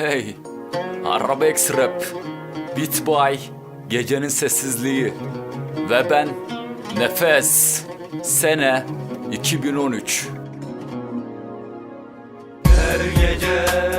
Hey, Arabex Rap, Beat by Gecenin Sessizliği ve ben Nefes, sene 2013. Her gece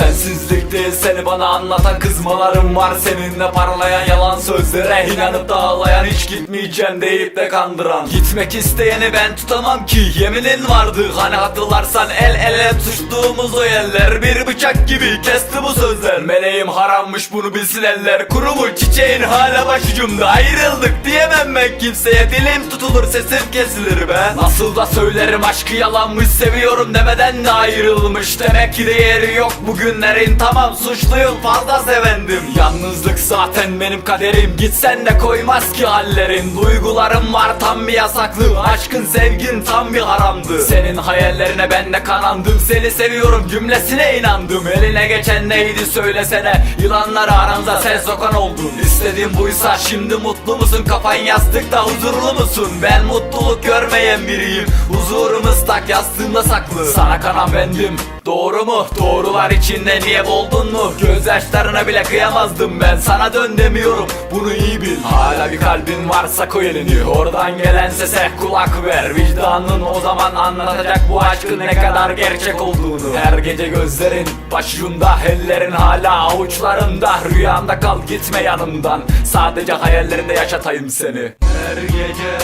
Sensizlik seni bana anlatan kızmalarım var. Seninle parlayan yalan sözlere inanıp da Hiç gitmeyeceğim deyip de kandıran. Gitmek isteyeni ben tutamam ki Yeminin vardı. Hani hatırlarsan El ele tutuştuğumuz o yerler Bir bıçak gibi kesti bu sözler. Meleğim harammış bunu bilsin eller. Kurumuş çiçeğin hala başucumda? Ayrıldık diyemem ben kimseye. Dilim tutulur sesim kesilir be. Nasıl da söylerim aşkı yalanmış Seviyorum demeden de ayrılmış. Demek ki değeri yok bugünlerin Tamam suçluyum fazla sevendim. Yalnızlık zaten benim kaderim. Gitsen de koymaz ki hallerin. Duygularım var tam bir yasaklı. Aşkın sevgin tam bir haramdı. Senin hayallerine ben de kanandım. Seni seviyorum cümlesine inandım. Eline geçen neydi söylesene. Yılanları aranıza sen sokan oldun. İstediğim buysa şimdi mutlu musun? Kafan yastıkta huzurlu musun? Ben mutluluk görmeyen biriyim. Huzurum ıslak yastığımda saklı. Sana kanan bendim. Doğru mu? Doğrular içinde niye boldun unuttun mu? Gözyaşlarına bile kıyamazdım ben. Sana dön demiyorum. Bunu iyi bil. Hala bir kalbin varsa koy elini. Oradan gelen sese kulak ver. Vicdanın o zaman anlatacak bu aşkın ne kadar gerçek olduğunu. Her gece gözlerin başında Ellerin hala avuçlarında. Rüyamda kal gitme yanımdan. Sadece hayallerinde yaşatayım seni. Her gece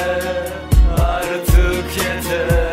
artık yeter.